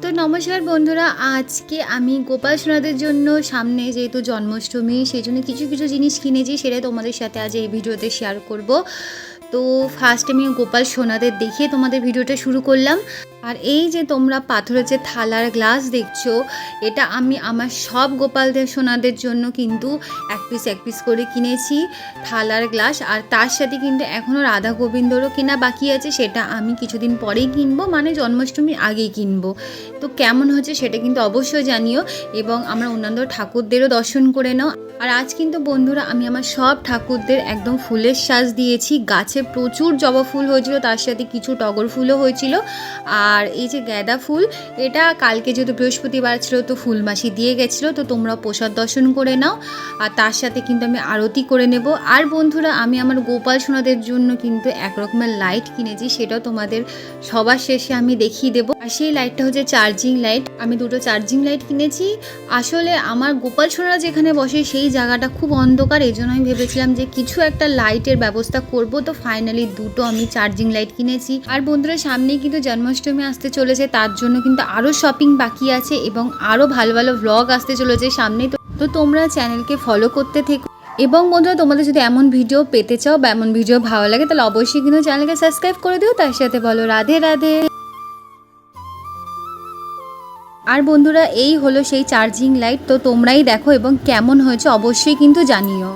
তো নমস্কার বন্ধুরা, আজকে আমি গোপাল সোনাদের জন্য সামনে যেহেতু জন্মাষ্টমী, সেই জন্য কিছু কিছু জিনিস কিনেছি, সেটাই তোমাদের সাথে আজ এই ভিডিওতে শেয়ার করব। তো ফার্স্ট আমি গোপাল সোনাদের দেখিয়ে তোমাদের ভিডিওটা শুরু করলাম। আর এই যে তোমরা পাথরের যে থালার গ্লাস দেখছ, এটা আমি আমার সব গোপালদের সোনাদের জন্য কিন্তু এক পিস এক পিস করে কিনেছি থালার গ্লাস আর তার সাথে কিন্তু এখনও রাধা গোবিন্দরও কেনা বাকি আছে, সেটা আমি কিছুদিন পরেই কিনবো মানে জন্মাষ্টমীর আগেই কিনবো। তো কেমন হচ্ছে সেটা কিন্তু অবশ্যই জানিও এবং আমরা অন্যান্য ঠাকুরদেরও দর্শন করে নাও। আর আজ কিন্তু বন্ধুরা আমি আমার সব ঠাকুরদের একদম ফুলের সাজ দিয়েছি, গাছে প্রচুর জবা ফুল হয়েছিল, তার সাথে কিছু টগর ফুলও হয়েছিল। আর এই যে গাঁদা ফুল, এটা কালকে যেহেতু বৃহস্পতিবার ছিল, তো ফুলমাসি দিয়ে গেছিল, তো তোমরা প্রসাদ দর্শন করে নাও। আর তার সাথে কিন্তু আমি আরতি করে নেব। আর বন্ধুরা, আমি আমার গোপাল সোনাদের জন্য কিন্তু এক রকমের লাইট কিনেছি, সেটাও তোমাদের সবার শেষে আমি দেখিয়ে দেবো। আর সেই লাইটটা হচ্ছে চার্জিং লাইট। আমি দুটো চার্জিং লাইট কিনেছি। আসলে আমার গোপাল সোনারা যেখানে বসে, সেই জায়গাটা খুব অন্ধকার এই জন্য আমি ভেবেছিলাম যে কিছু একটা লাইটের ব্যবস্থা করব। তো ফাইনালি দুটো আমি চার্জিং লাইট কিনেছি। আর বন্ধুরা, সামনেই কিন্তু জন্মাষ্টমী আসতে চলেছে, তার জন্য কিন্তু আরও শপিং বাকি আছে এবং আরও ভালো ভালো ব্লগ আসতে চলেছে সামনে তো তো তোমরা চ্যানেলকে ফলো করতে থেকো। এবং বন্ধুরা, তোমাদের যদি এমন ভিডিও পেতে চাও বা এমন ভিডিও ভালো লাগে, তাহলে অবশ্যই কিন্তু চ্যানেলকে সাবস্ক্রাইব করে দিও। তার সাথে বলো রাধে রাধে। আর বন্ধুরা, এই হলো সেই চার্জিং লাইট তো তোমরাই দেখো এবং কেমন হয়েছে অবশ্যই কিন্তু জানিও।